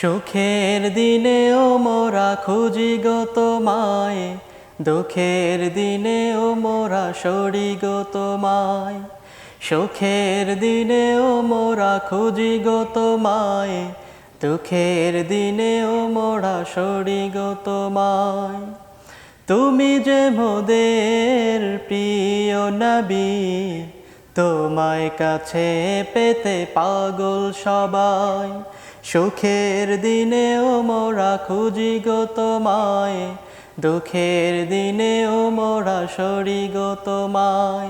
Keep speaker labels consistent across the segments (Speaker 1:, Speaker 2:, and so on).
Speaker 1: সুখের দিনেও মোরা খুঁজি গো তোমায়, দুঃখের দিনেও মোরা সরি গো তোমায়। সুখের দিনেও মোরা খুঁজি গো তোমায়, দুঃখের দিনেও মোরা সরি গো তোমায়। তুমি যে মোদের প্রিয় নবী, তোমায় কাছে পেতে পাগল সবাই। সুখের দিনেও মোরা খুঁজি গো তোমায়, দুঃখের দিনেও মোরা সরি গো তোমায়,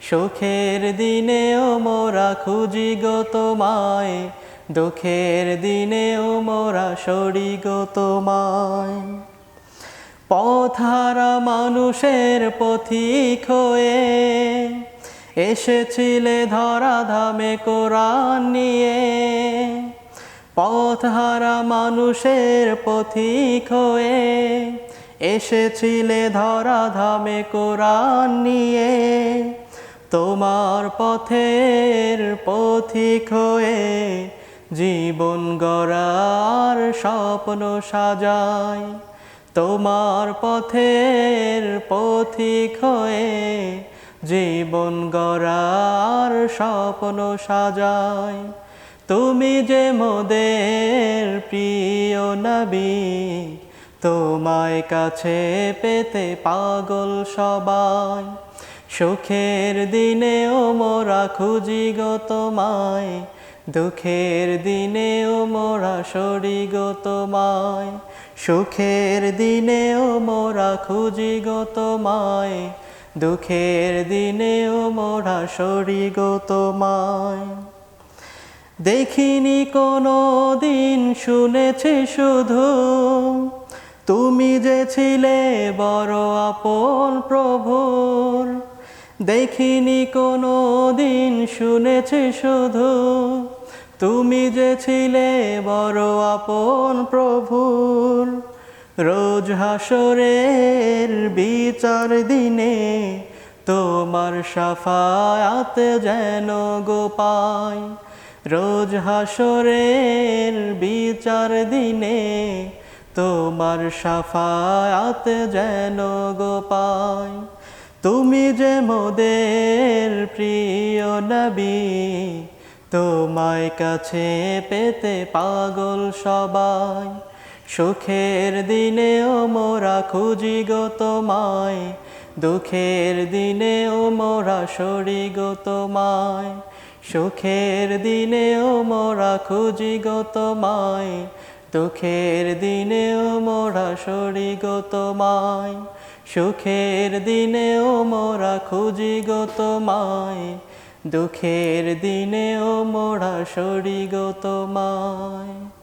Speaker 1: সুখের দিনেও মোরা খুঁজি গো তোমায়, দুঃখের দিনেও মোরা সরি গো তোমায়। পথারা মানুষের পথিক হয়ে এসেছিলে ধরা ধামে কোরআন নিয়ে। পথহারা মানুষের পথিক হয়ে এসেছিলে ধরা ধামে কোরআন নিয়ে। তোমার পথের পথিক হয়ে জীবন গড়ার স্বপ্ন সাজায় তোমার পথের পথিক হয়ে জীবন গড়ার স্বপ্ন সাজায় তুমি যে মোদের প্রিয় নবী, তোমায় কাছে পেতে পাগল সবাই। সুখের দিনেও মোরা খুঁজি গো তোমায়, দুঃখের দিনেও মোরা সরি গো তোমায়। সুখের দিনেও মোরা খুঁজি গো তোমায়, দুঃখের দিনেও মোরা সরি গো তোমায়। দেখিনি কোনো দিন শুনেছি শুধু। তুমি যে ছিলে বড় আপন প্রভুর। দেখিনি কোনো দিন শুনেছি শুধু। তুমি যে ছিলে বড় আপন প্রভুর। রোজ হাসরের বিচার দিনে তোমার সাফায়াত যেন গোপায়। রোজ হাসরের বিচার দিনে তোমার সাফায়াত যেন গোপায় তুমি যে মোদের প্রিয় নবী, তোমায় কাছে পেতে পাগল সবাই। সুখের দিনেও মোরা খুঁজি গো তোমায়, দুঃখের দিনেও মোরা সরি গো তোমায়। সুখের দিনেও মোরা খুঁজি গো তোমায়, দুঃখের দিনেও মোরা সরি গো তোমায়, সুখের দিনেও মোরা খুঁজি গো তোমায়, দুঃখের দিনেও মোরা সরি গো তোমায়।